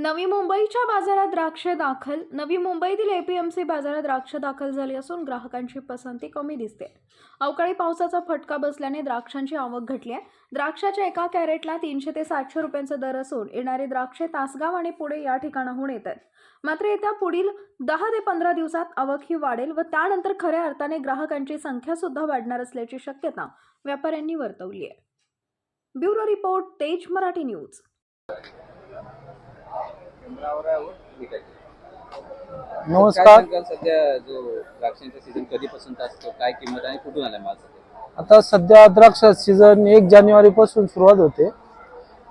नवी मुंबईच्या बाजारात द्राक्षे दाखल नवी मुंबईतील एपीएमसी बाजारात द्राक्ष दाखल झाली असून ग्राहकांची पसंती कमी दिसते. अवकाळी पावसाचा फटका बसल्याने द्राक्षांची आवक घटली आहे. द्राक्षाच्या एका कॅरेटला तीनशे ते सातशे रुपयांचा दर असून येणारे द्राक्षे तासगाव आणि पुढे या ठिकाणाहून येत आहेत मात्र येत्या पुढील दहा ते पंधरा दिवसात आवक ही वाढेल व त्यानंतर खऱ्या अर्थाने ग्राहकांची संख्या सुद्धा वाढणार असल्याची शक्यता व्यापाऱ्यांनी वर्तवली आहे. ब्युरो रिपोर्ट तेज मराठी न्यूज. नमस्कार. सध्या जो द्राक्षांचा सीझन कधीपासून असतो काय किंमत आणि कुठून आला माल आता सध्या द्राक्ष सीझन एक जानेवारी पासून सुरुवात होते.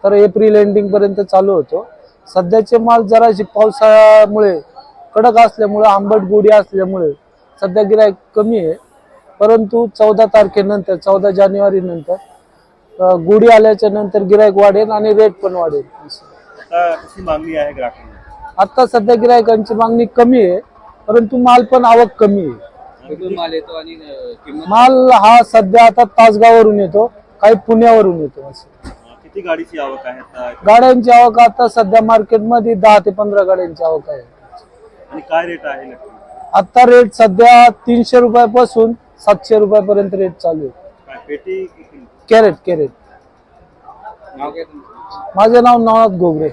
तर एप्रिल एंडिंग पर्यंत चालू होतो. सध्याचे माल जराशी पावसाळ्यामुळे कडक असल्यामुळे आंबट गोडी असल्यामुळे सध्या गिराईक कमी आहे. परंतु चौदा तारखेनंतर चौदा जानेवारी नंतर गुढी आल्याच्यानंतर गिराईक वाढेल आणि रेट पण वाढेल. आता कशी मागणी आहे ग्राहकांना? आता सध्या गिरायकांची मागणी कमी आहे परंतु माल पण आवक कमी आहे. माल येतो आणि माल हा सध्या आता तासगाववरून येतो काही पुण्यावरून येतो असं. किती गाडीची आवक आहे आता? गाड्यांची आवक आता सध्या मार्केटमध्ये दहा ते पंधरा गाड्यांची आवक आहे. आणि काय रेट आहे नक्की? आता रेट सध्या तीनशे रुपयापासून सातशे रुपयापर्यंत रेट चालू आहे. काय पेटी किती कॅरेट कॅरेट. नाव काय तुमचं? माझे नाव नवनाथ गोगरे.